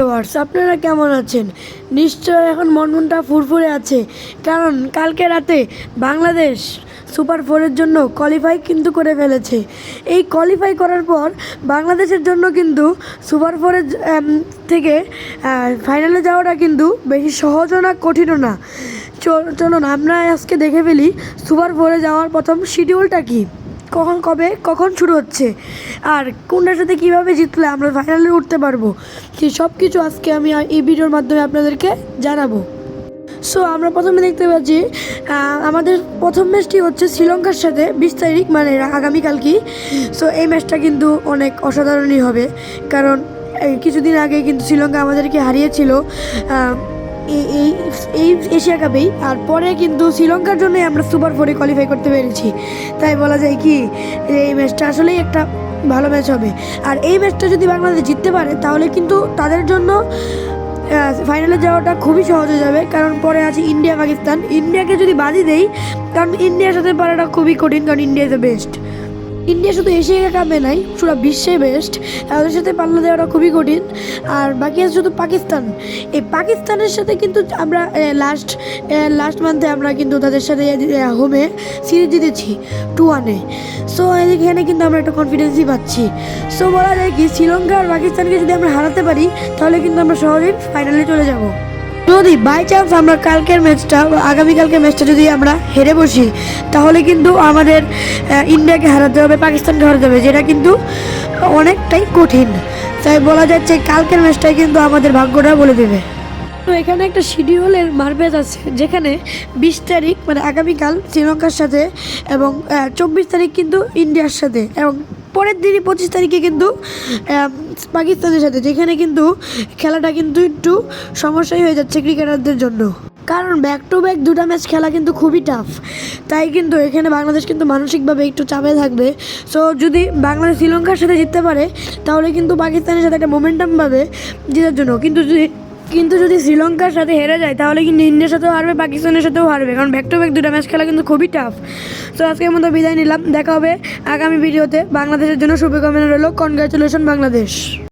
Viewers আপনারা কেমন আছেন? নিশ্চয় এখন মন মনটা ফুরফুরে আছে। কারণ কালকে রাতে বাংলাদেশ সুপার ফোরের জন্য কোয়ালিফাই কিন্তু করে ফেলেছে। এই কোয়ালিফাই করার পর বাংলাদেশের জন্য কিন্তু সুপার ফোরের থেকে ফাইনালে যাওয়াটা কিন্তু বেশি সহজও না, কঠিনও না। চলুন, আমরা আজকে দেখে ফেলি সুপার ফোরে যাওয়ার প্রথম শিডিউলটা কী? কখন কবে, কখন শুরু হচ্ছে? আর কোনটার সাথে কীভাবে জিতলে আমরা ফাইনালে উঠতে পারব? সেই সব কিছু আজকে আমি এই ভিডিওর মাধ্যমে আপনাদেরকে জানাব। সো আমরা প্রথমে দেখতে পাচ্ছি আমাদের প্রথম ম্যাচটি হচ্ছে শ্রীলঙ্কার সাথে বিশ তারিখ মানে আগামীকালকেই। সো এই ম্যাচটা কিন্তু অনেক অসাধারণই হবে। কারণ কিছুদিন আগে কিন্তু শ্রীলঙ্কা আমাদেরকে হারিয়েছিল এই এই এশিয়া কাপেই আর পরে কিন্তু শ্রীলঙ্কার জন্যই আমরা সুপার ফোরে কোয়ালিফাই করতে পেরেছি। তাই বলা যায় কি এই ম্যাচটা আসলেই একটা ভালো ম্যাচ হবে। আর এই ম্যাচটা যদি বাংলাদেশ জিততে পারে, তাহলে কিন্তু তাদের জন্য ফাইনালে যাওয়াটা খুবই সহজ হয়ে যাবে। কারণ পরে আছে ইন্ডিয়া পাকিস্তান ইন্ডিয়াকে যদি বাজি দেই, কারণ ইন্ডিয়ার সাথে পারাটা খুবই কঠিন, কারণ India is the best India শুধু এশিয়া কাপে নাই, পুরো বিশ্বে বেস্ট ওদের সাথে পাল্লা দেওয়াটা খুবই কঠিন। আর বাকি আছে শুধু পাকিস্তান। এই পাকিস্তানের সাথে কিন্তু আমরা লাস্ট লাস্ট মান্থে আমরা কিন্তু তাদের সাথে হোমে সিরিজ জিতেছি টু ওয়ানে সো এখানে কিন্তু আমরা একটা কনফিডেন্সই পাচ্ছি। সো বলা যায় কি, শ্রীলঙ্কা আর পাকিস্তানকে যদি আমরা হারাতে পারি, তাহলে কিন্তু আমরা সহজেই ফাইনালে চলে যাব। যদি বাই চান্স আমরা কালকের ম্যাচটা আগামীকালকের ম্যাচটা যদি আমরা হেরে বসি, তাহলে কিন্তু আমাদের ইন্ডিয়াকে হারাতে হবে, পাকিস্তানকে হারাতে হবে, যেটা কিন্তু অনেকটাই কঠিন। তাই বলা যাচ্ছে কালকের ম্যাচটাই কিন্তু আমাদের ভাগ্যটা বলে দেবে। তো এখানে একটা শিডিউলের মারপ্যাচ আছে, যেখানে বিশ তারিখ মানে আগামীকাল শ্রীলঙ্কার সাথে এবং চব্বিশ তারিখ কিন্তু ইন্ডিয়ার সাথে এবং পরের দিনই পঁচিশ তারিখে কিন্তু পাকিস্তানের সাথে, যেখানে কিন্তু খেলাটা কিন্তু একটু সমস্যাই হয়ে যাচ্ছে ক্রিকেটারদের জন্য। কারণ ব্যাক টু ব্যাক দুটা ম্যাচ খেলা কিন্তু খুবই টাফ তাই কিন্তু এখানে বাংলাদেশ কিন্তু মানসিকভাবে একটু চাপে থাকবে। সো যদি বাংলাদেশ শ্রীলঙ্কার সাথে জিততে পারে, তাহলে কিন্তু পাকিস্তানের সাথে একটা মোমেন্টাম পাবে জেতার জন্য। কিন্তু যদি কিন্তু যদি শ্রীলঙ্কার সাথে হেরে যায়, তাহলে কিন্তু ইন্ডিয়ার সাথেও হারবে, পাকিস্তানের সাথেও হারবে। কারণ ব্যাক টু ব্যাক দুটা ম্যাচ খেলা কিন্তু খুবই টাফ তো আজকের মতো বিদায় নিলাম। দেখা হবে আগামী ভিডিওতে বাংলাদেশের জন্য শুভকামনা রইল। কনগ্রাচুলেশন বাংলাদেশ